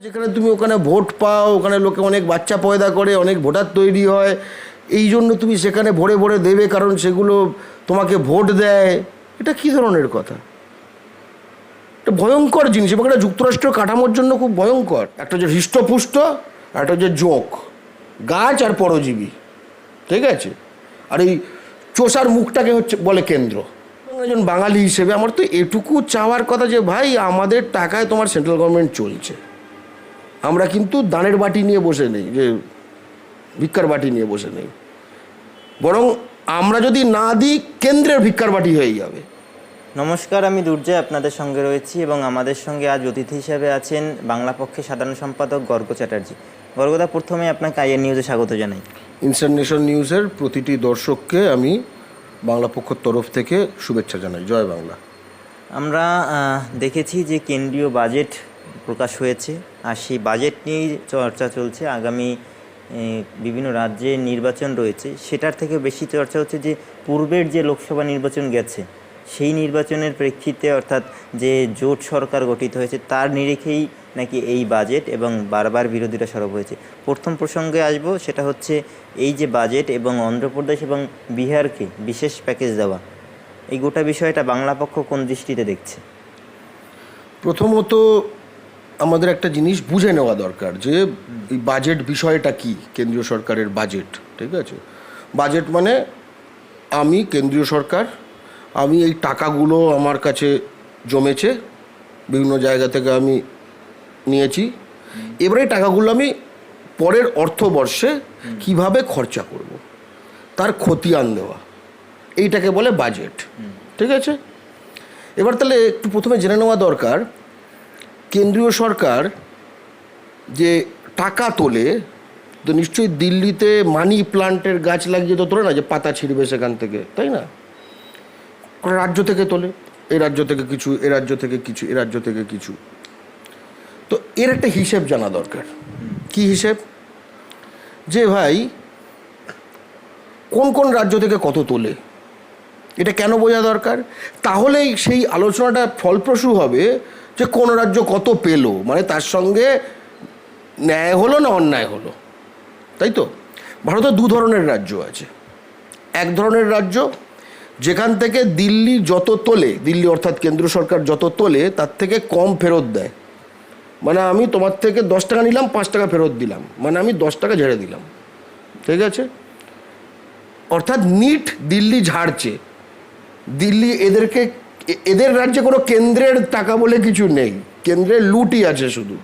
যেখানে তুমি ওখানে ভোট পাও, ওখানে লোকে অনেক বাচ্চা পয়দা করে, অনেক ভোটার তৈরি হয়, এই জন্য তুমি সেখানে ভরে ভরে দেবে কারণ সেগুলো তোমাকে ভোট দেয়। এটা কী ধরনের কথা? এটা ভয়ঙ্কর জিনিস এবং এটা যুক্তরাষ্ট্র কাঠামোর জন্য খুব ভয়ঙ্কর। একটা হচ্ছে হৃষ্টপুষ্ট আর একটা হচ্ছে জোঁক, গাছ আর পরজীবী, ঠিক আছে? আর এই চোষার মুখটাকে হচ্ছে বলে কেন্দ্র। একজন বাঙালি হিসেবে, আমার তো এটুকু চাওয়ার কথা যে, ভাই, আমাদের টাকায় তোমার সেন্ট্রাল গভর্নমেন্ট চলছে। আমরা কিন্তু দানের বাটি নিয়ে বসে নেই যে ভিক্ষার বাটি নিয়ে বসে নেই। বরং আমরা যদি না দিই কেন্দ্রের ভিক্ষার বাটি হয়ে যাবে। নমস্কার আমি দুর্জয় আপনাদের সঙ্গে রয়েছি এবং আমাদের সঙ্গে আজ অতিথি হিসেবে আছেন বাংলা পক্ষে সাধারণ সম্পাদক গর্গ চ্যাটার্জি। গর্গদা প্রথমে আপনাকে আইএন নিউজে স্বাগত জানাই। ইনস্ট্যান্ট নেশন নিউজের প্রতিটি দর্শককে আমি বাংলা পক্ষর তরফ থেকে শুভেচ্ছা জানাই। জয় বাংলা। আমরা দেখেছি যে কেন্দ্রীয় বাজেট প্রকাশ হয়েছে আর সেই বাজেট নিয়েই চর্চা চলছে। আগামী বিভিন্ন রাজ্যে নির্বাচন রয়েছে। সেটার থেকে বেশি চর্চা হচ্ছে যে পূর্বের যে লোকসভা নির্বাচন গেছে, সেই নির্বাচনের প্রেক্ষিতে অর্থাৎ যে জোট সরকার গঠিত হয়েছে, তার নিরিখেই নাকি এই বাজেট এবং বারবার বিরোধীরা সরব হয়েছে। প্রথম প্রসঙ্গে আসব, সেটা হচ্ছে এই যে বাজেট এবং অন্ধ্রপ্রদেশ এবং বিহারকে বিশেষ প্যাকেজ দেওয়া, এই গোটা বিষয়টা বাংলা পক্ষ কোন দৃষ্টিতে দেখছে? প্রথমত আমাদের একটা জিনিস বুঝে নেওয়া দরকার যে এই বাজেট বিষয়টা কি কেন্দ্রীয় সরকারের বাজেট ঠিক আছে? বাজেট মানে আমি কেন্দ্রীয় সরকার আমি এই টাকাগুলো আমার কাছে জমেছে বিভিন্ন জায়গা থেকে আমি নিয়েছি। এবারে এই টাকাগুলো আমি পরের অর্থবর্ষে কীভাবে খরচা করব? তার খতিয়ান দেওয়া। এইটাকে বলে বাজেট ঠিক আছে? এবার তাহলে একটু প্রথমে জেনে নেওয়া দরকার কেন্দ্রীয় সরকার যে টাকা তোলে, তো নিশ্চয়ই দিল্লিতে মানি প্লান্টের গাছ লাগিয়ে তো তোলে না, যে পাতা ছিঁড়বে সেখান থেকে, তাই না? রাজ্য থেকে তোলে, এ রাজ্য থেকে কিছু, এ রাজ্য থেকে কিছু, এ রাজ্য থেকে কিছু। তো এর একটা হিসেব জানা দরকার। কি হিসেব? যে ভাই, কোন কোন রাজ্য থেকে কত তোলে, এটা কেন বোঝা দরকার? তাহলেই সেই আলোচনাটা ফলপ্রসূ হবে যে কোন রাজ্য কত পেল? মানে তার সঙ্গে ন্যায় হলো না অন্যায় হলো? তাই তো? ভারতে দু ধরনের রাজ্য আছে। এক ধরনের রাজ্য, যেখান থেকে দিল্লি যত তোলে, দিল্লি অর্থাৎ কেন্দ্র সরকার যত তোলে, তার থেকে কম ফেরত দেয়। মানে আমি তোমার থেকে দশ টাকা নিলাম, পাঁচ টাকা ফেরত দিলাম। মানে আমি দশ টাকা ঝেড়ে দিলাম। ঠিক আছে? অর্থাৎ নিট দিল্লি ঝাড়ছে। দিল্লি এদেরকে এদের রাজ্যে কোনো কেন্দ্রের টাকা বলে কিছু নেই। কেন্দ্রের লুটই আছে শুধু।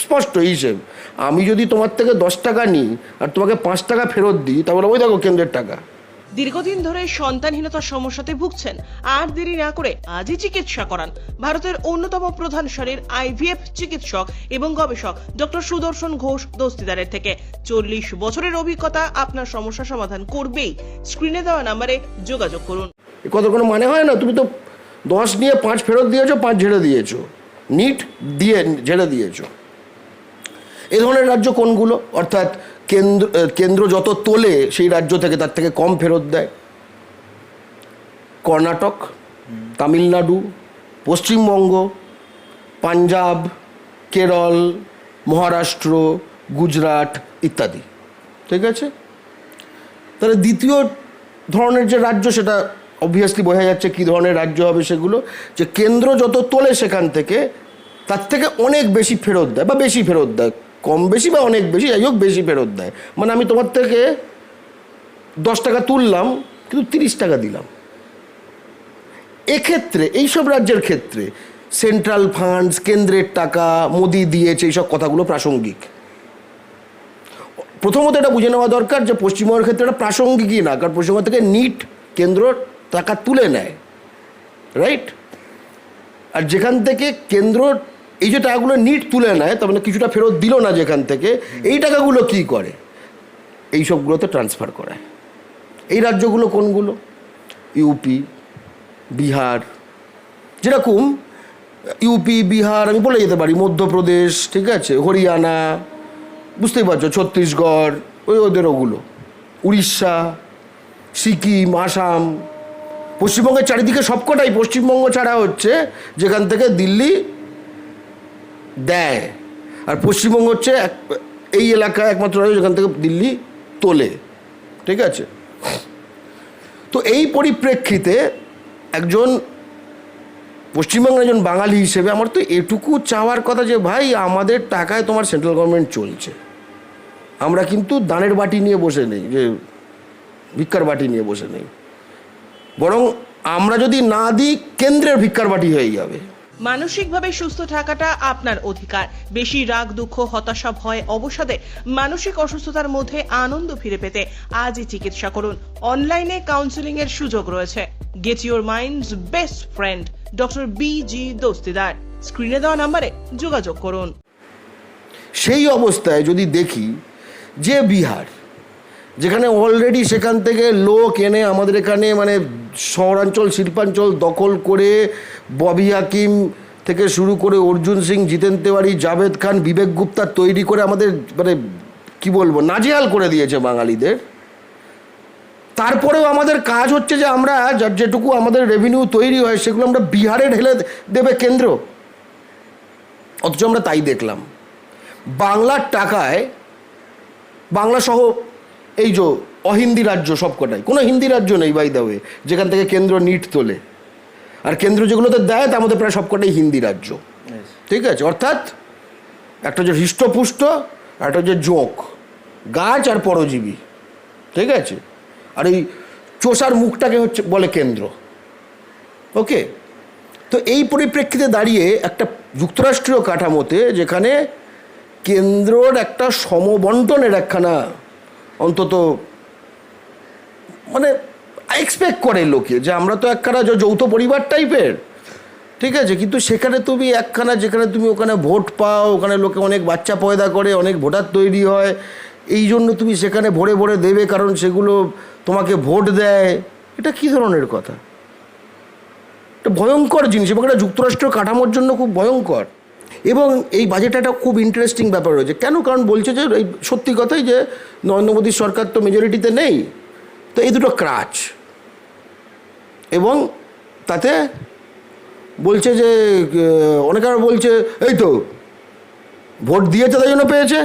স্পষ্ট হিসেব। আমি যদি তোমার থেকে দশ টাকা নিই আর তোমাকে পাঁচ টাকা ফেরত দিই তাহলে ওই দেখো কেন্দ্রের টাকা। দীর্ঘদিন ধরে সন্তানহীনতার সমস্যাতে ভুগছেন। আর দেরি না করে আজই চিকিৎসা করান। ভারতের অন্যতম প্রধান সারির আইভিএফ চিকিৎসক এবং গবেষক ডক্টর সুদর্শন ঘোষ দস্তিদারের থেকে। চল্লিশ বছরের অভিজ্ঞতা আপনার সমস্যা সমাধান করবেই। স্ক্রিনে দেওয়া নাম্বারে যোগাযোগ করুন। কথা কোনো মানে হয় না? তুমি তো দশ নিয়ে পাঁচ ফেরত দিয়েছ, পাঁচ ঝেড়ে দিয়েছ। নিট দিয়ে ঝেড়ে দিয়েছ। এ ধরনের রাজ্য কোনগুলো? অর্থাৎ কেন্দ্র কেন্দ্র যত তোলে, সেই রাজ্য থেকে তার থেকে কম ফেরত দেয়। কর্ণাটক, তামিলনাড়ু, পশ্চিমবঙ্গ, পাঞ্জাব, কেরল, মহারাষ্ট্র, গুজরাট ইত্যাদি। ঠিক আছে? তাহলে দ্বিতীয় ধরনের যে রাজ্য, সেটা অবভিয়াসলি বোঝা যাচ্ছে কী ধরনের রাজ্য হবে সেগুলো, যে কেন্দ্র যত তোলে সেখান থেকে, তার থেকে অনেক বেশি ফেরত দেয়, বা বেশি ফেরত দেয়, কম বেশি বা অনেক বেশি, যাই হোক বেশি ফেরত দেয়। মানে আমি তোমার থেকে দশ টাকা তুললাম, কিন্তু তিরিশ টাকা দিলাম। এক্ষেত্রে, এইসব রাজ্যের ক্ষেত্রে সেন্ট্রাল ফান্ডস কেন্দ্রের টাকা, মোদি দিয়েছে, এইসব কথাগুলো প্রাসঙ্গিক। প্রথমত এটা বুঝে নেওয়া দরকার যে পশ্চিমবঙ্গের ক্ষেত্রে এটা প্রাসঙ্গিকই না, কারণ পশ্চিমবঙ্গ থেকে নিট কেন্দ্র টাকা তুলে নেয় রাইট আর যেখান থেকে কেন্দ্র এই যে টাকাগুলো নিট তুলে নেয়, তার মানে কিছুটা ফেরত দিল না যেখান থেকে, এই টাকাগুলো কি করে? এই সবগুলোতে ট্রান্সফার করায়। এই রাজ্যগুলো কোনগুলো? ইউপি বিহার, যেরকম ইউপি বিহার, আমি বলে যেতে পারি, মধ্যপ্রদেশ, ঠিক আছে, হরিয়ানা, বুঝতেই পারছ, ছত্তিশগড়, ওই ওদের ওগুলো, উড়িষ্যা, সিকিম, আসাম পশ্চিমবঙ্গের চারিদিকে সবকটাই পশ্চিমবঙ্গ ছাড়া হচ্ছে, যেখান থেকে দিল্লি দেয়। আর পশ্চিমবঙ্গ হচ্ছে এক, এই এলাকায় একমাত্র যেখান থেকে দিল্লি তোলে। ঠিক আছে? তো এই পরিপ্রেক্ষিতে একজন, পশ্চিমবঙ্গের একজন বাঙালি হিসেবে আমার তো এটুকু চাওয়ার কথা যে, ভাই, আমাদের টাকায় তোমার সেন্ট্রাল গভর্নমেন্ট চলছে। আমরা কিন্তু দানের বাটি নিয়ে বসে নেই, যে ভিক্ষার বাটি নিয়ে বসে নেই। বরং আমরা যদি না দিই কেন্দ্রের ভিক্ষার বাটি হয়ে যাবে। মানসিকভাবে সুস্থ থাকাটা আপনার অধিকার। বেশি রাগ দুঃখ হতাশা ভয় অবসাদে মানসিক অসুস্থতার মধ্যে আনন্দ ফিরে পেতে আজই চিকিৎসা করুন। অনলাইনে কাউন্সিলিং এর সুযোগ রয়েছে। Get your minds best friend doctor B G Dastidar. স্ক্রিনে দেওয়া নাম্বারে যোগাযোগ করুন। সেই অবস্থায় যদি দেখি যে বিহার যেখানে অলরেডি সেখান থেকে লোক এনে আমাদের এখানে মানে শহরাঞ্চল, শিল্পাঞ্চল দখল করে ববি হাকিম থেকে শুরু করে অর্জুন সিং, জিতেন তেওয়ারি, জাভেদ খান, বিবেক গুপ্তা তৈরি করে আমাদের মানে কি বলব, নাজেহাল করে দিয়েছে বাঙালিদের। তারপরেও আমাদের কাজ হচ্ছে যে আমরা যার যেটুকু আমাদের রেভিনিউ তৈরি হয় সেগুলো আমরা বিহারে ঢেলে দেবে কেন্দ্র। অথচ আমরা তাই দেখলাম। বাংলার টাকায় বাংলা সহ এই যে অহিন্দি রাজ্য সবকটাই কোনো হিন্দি রাজ্য নেই বাই দা ওয়ে যেখান থেকে কেন্দ্র নিট তোলে। আর কেন্দ্র যেগুলোতে দেয় তার মধ্যে প্রায় সবকটাই হিন্দি রাজ্য। ঠিক আছে? অর্থাৎ একটা যে হৃষ্টপুষ্ট আর একটা যে জোঁক গাছ আর পরজীবী। ঠিক আছে? আর এই চোষার মুখটাকে হচ্ছে বলে কেন্দ্র। ওকে? তো এই পরিপ্রেক্ষিতে দাঁড়িয়ে একটা যুক্তরাষ্ট্রীয় কাঠামোতে যেখানে কেন্দ্রর একটা সমবন্টনের একখানা অন্তত মানে এক্সপেক্ট করে লোকে যে আমরা তো একখানা যৌথ পরিবার টাইপের ঠিক আছে? কিন্তু সেখানে তুমি একখানা, যেখানে তুমি ওখানে ভোট পাও, ওখানে লোকে অনেক বাচ্চা পয়দা করে, অনেক ভোটার তৈরি হয়, এই জন্য তুমি সেখানে ভরে ভরে দেবে কারণ সেগুলো তোমাকে ভোট দেয়। এটা কী ধরনের কথা? এটা ভয়ঙ্কর জিনিস এবং এটা যুক্তরাষ্ট্র কাঠামোর জন্য খুব ভয়ঙ্কর। এবং এই বাজেটে একটা খুব ইন্টারেস্টিং ব্যাপার রয়েছে। কেন? কারণ বলছে যে, এই সত্যি কথাই যে, নরেন্দ্র মোদীর সরকার তো মেজরিটিতে নেই। তো এই দুটো ক্রাচ এবং তাতে বলছে যে অনেকে বলছে, এই তো, ভোট দিয়েছে তাই জন্য পেয়েছে?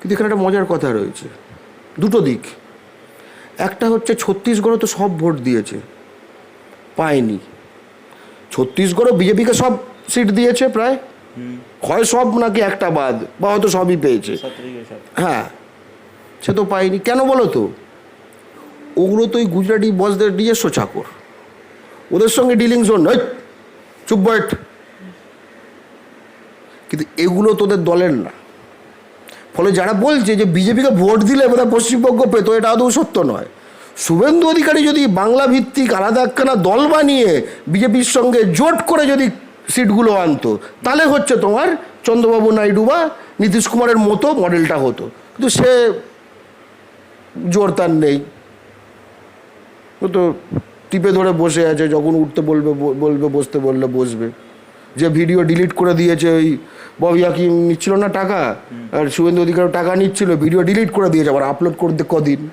কিন্তু এখানে একটা মজার কথা রয়েছে। দুটো দিক। একটা হচ্ছে ছত্তিশগড়ে তো সব ভোট দিয়েছে। পায়নি। ছত্তিশগড়ও বিজেপিকে সব সিট দিয়েছে প্রায়। হয় সব নাকি একটা বাদ বা হয়তো সবই পেয়েছে। হ্যাঁ সে তো পায়নি। কেন বলো তো? ওগুলো তো ওই গুজরাটি বসদের নিজস্ব চাকর। ওদের সঙ্গে ডিলিংস ওর নয় চুপ বয়েট। কিন্তু এগুলো তোদের দলের না। ফলে যারা বলছে যে বিজেপিকে ভোট দিলে বোধহয় পশ্চিমবঙ্গ পেত এটা আদৌ সত্য নয়। শুভেন্দু অধিকারী যদি বাংলা ভিত্তিক আলাদা একখানা দল বানিয়ে বিজেপির সঙ্গে জোট করে যদি সিটগুলো আনতো। তাহলে হচ্ছে তোমার চন্দ্রবাবু নাইডু বা নীতিশ কুমারের মতো মডেলটা হতো। কিন্তু সে জোর তার নেই। ও তো টিপে ধরে বসে আছে যখন উঠতে বলবে বলবে বসতে বললে বসবে। যে ভিডিও ডিলিট করে দিয়েছে ওই ববি হাকিম নিচ্ছিল না টাকা? আর শুভেন্দু অধিকারী টাকা নিচ্ছিল ভিডিও ডিলিট করে দিয়েছে আবার আপলোড করতে কদিন?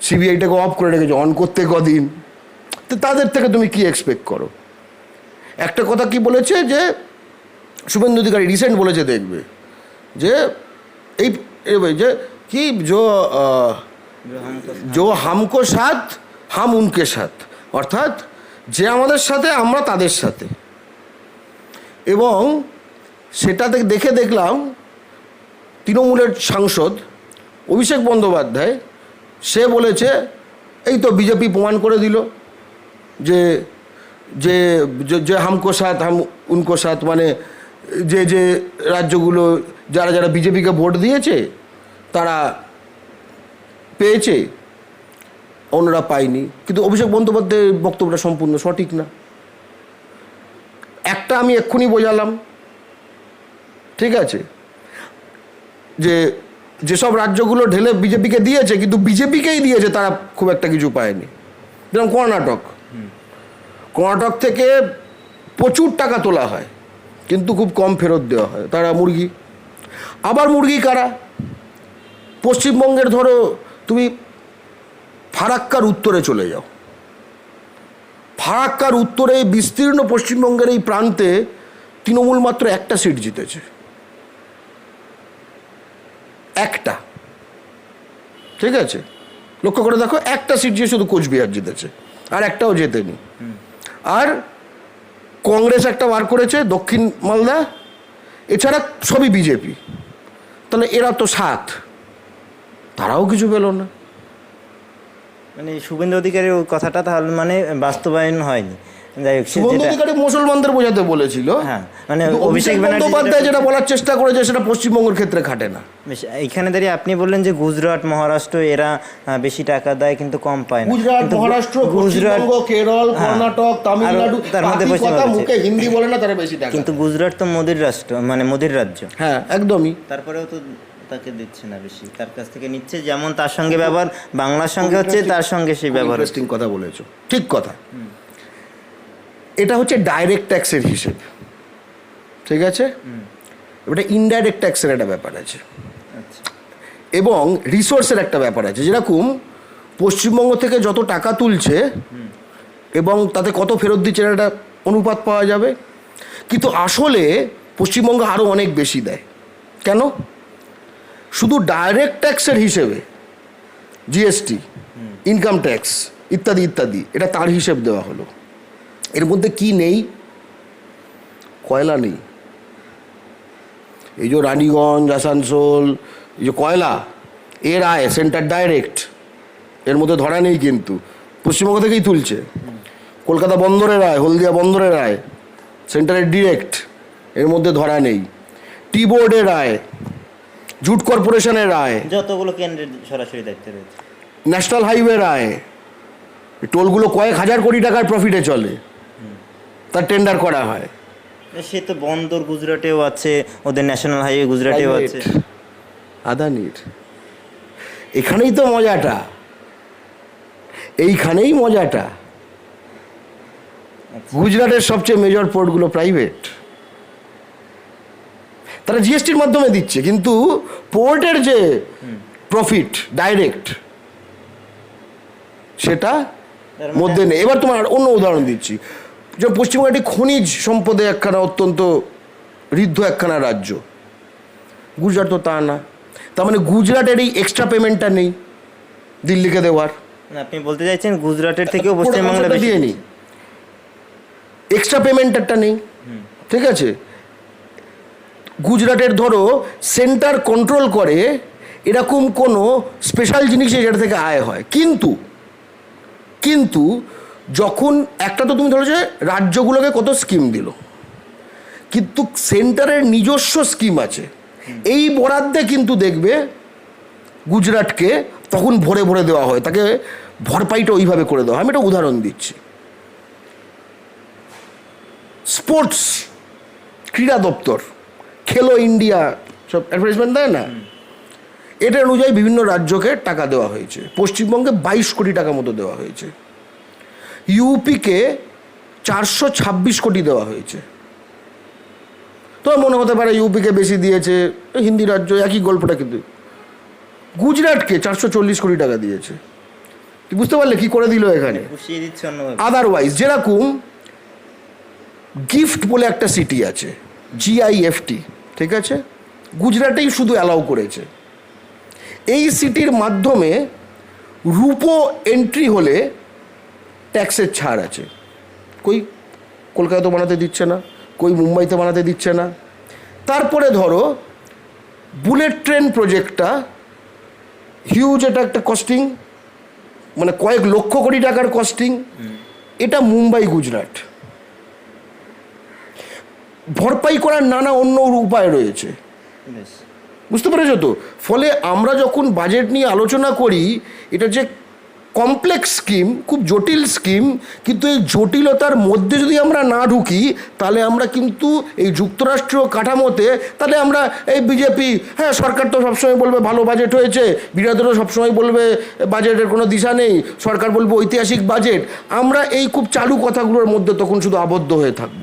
সিবিআইটাকে অফ করে রেখেছে অন করতে কদিন? তো তাদের থেকে তুমি কি এক্সপেক্ট করো? একটা কথা কি বলেছে যে, শুভেন্দু অধিকারী রিসেন্ট বলেছে দেখবে, যে এই যে কি, জো জো হামকো সাথ, হাম উনকে সাথ। অর্থাৎ যে আমাদের সাথে, আমরা তাদের সাথে। এবং সেটাতে দেখে দেখলাম তৃণমূলের সাংসদ অভিষেক বন্দ্যোপাধ্যায়, সে বলেছে, এই তো বিজেপি প্রমাণ করে দিল যে যে, যে- হামকো সাথ, হাম, উনকো সাথ মানে যে যে রাজ্যগুলো, যারা যারা বিজেপিকে ভোট দিয়েছে, তারা পেয়েছে। অন্যরা পায়নি। কিন্তু অভিষেক বন্দ্যোপাধ্যায়ের বক্তব্যটা সম্পূর্ণ সঠিক না। একটা আমি এক্ষুনি বোঝালাম। ঠিক আছে? যে, যেসব রাজ্যগুলো ঢেলে বিজেপিকে দিয়েছে, কিন্তু বিজেপিকেই দিয়েছে, তারা খুব একটা কিছু পায়নি। যেরকম কর্ণাটক। কর্ণাটক থেকে প্রচুর টাকা তোলা হয়, কিন্তু খুব কম ফেরত দেওয়া হয়। তারা মুরগি। আবার মুরগি কারা? পশ্চিমবঙ্গের ধরো তুমি ফারাক্কার উত্তরে চলে যাও। ফারাক্কার উত্তরে বিস্তীর্ণ পশ্চিমবঙ্গের এই প্রান্তে তৃণমূল মাত্র একটা সিট জিতেছে। একটা। ঠিক আছে? লক্ষ্য করে দেখো, একটা সিট দিয়ে শুধু কোচবিহার জিতেছে, আর একটাও জেতেনি। আর কংগ্রেস একটা বার করেছে, দক্ষিণ মালদা, এছাড়া সবই বিজেপি। তাহলে এরা তো সাত, তারাও কিছু পেল না। মানে শুভেন্দু অধিকারীর কথাটা তাহলে মানে বাস্তবায়ন হয়নি। যাই হোক সে শুভেন্দু অধিকারী মুসলমানদের বোঝাতে বলেছিল। হ্যাঁ, মানে অভিষেক বন্দ্যোপাধ্যায় যেটা বলার চেষ্টা করেছে সেটা পশ্চিমবঙ্গের ক্ষেত্রে খাটে না। বেশ, এইখানে দাঁড়িয়ে আপনি বললেন যে গুজরাট মহারাষ্ট্র এরা বেশি টাকা দেয় কিন্তু কম পায় না। গুজরাট মহারাষ্ট্র গুজরাট কেরল হ্যাঁ, কর্ণাটক তামিলনাড়ু তার মধ্যে কথা মুখে হিন্দি বলে না তারা বেশি টাকা কিন্তু গুজরাট তো মোদির রাষ্ট্র মানে মোদির রাজ্য। হ্যাঁ একদমই। তারপরেও তো তাকে দিচ্ছে না বেশি তার কাছ থেকে নিচ্ছে যেমন তার সঙ্গে ব্যবহার বাংলার সঙ্গে হচ্ছে তার সঙ্গে সেই ব্যবহার। কথা বলেছ। ঠিক কথা। এটা হচ্ছে ডাইরেক্ট ট্যাক্সের হিসেব। ঠিক আছে? এটা ইনডাইরেক্ট ট্যাক্সের একটা ব্যাপার আছে। আচ্ছা। এবং রিসোর্সের একটা ব্যাপার আছে। যেরকম পশ্চিমবঙ্গ থেকে যত টাকা তুলছে এবং তাতে কত ফেরত দিচ্ছে একটা অনুপাত পাওয়া যাবে। কিন্তু আসলে পশ্চিমবঙ্গ আরও অনেক বেশি দেয়। কেন? শুধু ডাইরেক্ট ট্যাক্সের হিসেবে জিএসটি ইনকাম ট্যাক্স ইত্যাদি ইত্যাদি এটা তার হিসেব দেওয়া হলো। এর মধ্যে কি নেই? কয়লা নেই। এই যে রানীগঞ্জ আসানসোল এই যে কয়লা এর আয় সেন্টার ডাইরেক্ট। এর মধ্যে ধরা নেই কিন্তু। পশ্চিমবঙ্গ থেকেই তুলছে। কলকাতা বন্দরের আয় হলদিয়া বন্দরের আয় সেন্টারের ডিরেক্ট এর মধ্যে ধরা নেই। টি বোর্ডের আয় জুট কর্পোরেশনের আয় যতগুলো কেন্দ্রের সরাসরি দায়িত্ব রয়েছে। ন্যাশনাল হাইওয়ে আয় টোলগুলো কয়েক হাজার কোটি টাকার প্রফিটে চলে। তার টেন্ডার করা হয়। সে তো বন্দর গুজরাটেও আছে ওদের ন্যাশনাল হাইওয়ে গুজরাটেও আছে। আদানির। এখানেই তো মজাটা। এইখানেই মজাটা। গুজরাটের সবচেয়ে মেজর পোর্টগুলো প্রাইভেট তারা জিএসটির মাধ্যমে দিচ্ছে কিন্তু পোর্টের যে প্রফিট ডাইরেক্ট সেটা মানে- মধ্যে নেই। এবার তোমার অন্য উদাহরণ দিচ্ছি। যে পশ্চিমবঙ্গ একটি খনিজ সম্পদে একখানা অত্যন্ত ঋদ্ধ একখানা রাজ্য। গুজরাট তো তা না। তার মানে গুজরাটের এই এক্সট্রা পেমেন্টটা নেই দিল্লিকে দেওয়ার। আপনি বলতে চাইছেন গুজরাটের থেকেও দিয়ে নিই। এক্সট্রা পেমেন্টেরটা নেই। ঠিক আছে? গুজরাটের ধরো সেন্টার কন্ট্রোল করে এরকম কোনো স্পেশাল জিনিস যেটা থেকে আয় হয়। কিন্তু কিন্তু যখন একটা তো তুমি ধরো যে রাজ্যগুলোকে কত স্কিম দিল, কিন্তু সেন্টারের নিজস্ব স্কিম আছে। এই বরাদ্দে কিন্তু দেখবে গুজরাটকে তখন ভরে ভরে দেওয়া হয়, তাকে ভরপাইটা ওইভাবে করে দেওয়া হয়। আমি একটা উদাহরণ দিচ্ছি। স্পোর্টস ক্রীড়া দপ্তর, খেলো ইন্ডিয়া, সব অ্যাডভার্টাইজমেন্ট দেয় না? এটা অনুযায়ী বিভিন্ন রাজ্যকে টাকা দেওয়া হয়েছে। পশ্চিমবঙ্গে বাইশ কোটি টাকা মতো দেওয়া হয়েছে। ইউপিকে চারশো ছাব্বিশ কোটি দেওয়া হয়েছে। তো মনে হতে পারে ইউপিকে বেশি দিয়েছে হিন্দি রাজ্য একই গল্পটা কিন্তু। গুজরাটকে চারশো চল্লিশ কোটি টাকা দিয়েছে। বুঝতে পারলে কি করে দিল এখানে? আদারওয়াইজ যেরকম গিফট বলে একটা সিটি আছে জিআইএফটি ঠিক আছে? গুজরাটেই শুধু অ্যালাউ করেছে। এই সিটির মাধ্যমে রূপো এন্ট্রি হলে ট্যাক্সের ছাড় আছে। কই কলকাতা তো বানাতে দিচ্ছে না কই মুম্বাইতে বানাতে দিচ্ছে না। তারপরে ধরো বুলেট ট্রেন প্রজেক্টটা হিউজ এটা একটা কস্টিং মানে কয়েক লক্ষ কোটি টাকার কস্টিং এটা মুম্বাই গুজরাট। ভরপাই করার নানা অন্য উপায় রয়েছে। বুঝতে পেরেছ তো? ফলে আমরা যখন বাজেট নিয়ে আলোচনা করি এটা যে কমপ্লেক্স স্কিম খুব জটিল স্কিম কিন্তু এই জটিলতার মধ্যে যদি আমরা না ঢুকি, তাহলে আমরা কিন্তু এই যুক্তরাষ্ট্রীয় কাঠামোতে, তাহলে আমরা এই বিজেপি হ্যাঁ সরকার তো সবসময় বলবে ভালো বাজেট হয়েছে, বিরোধীরা সবসময় বলবে বাজেটের কোনো দিশা নেই, সরকার বলবে ঐতিহাসিক বাজেট আমরা এই খুব চালু কথাগুলোর মধ্যে তখন শুধু আবদ্ধ হয়ে থাকব।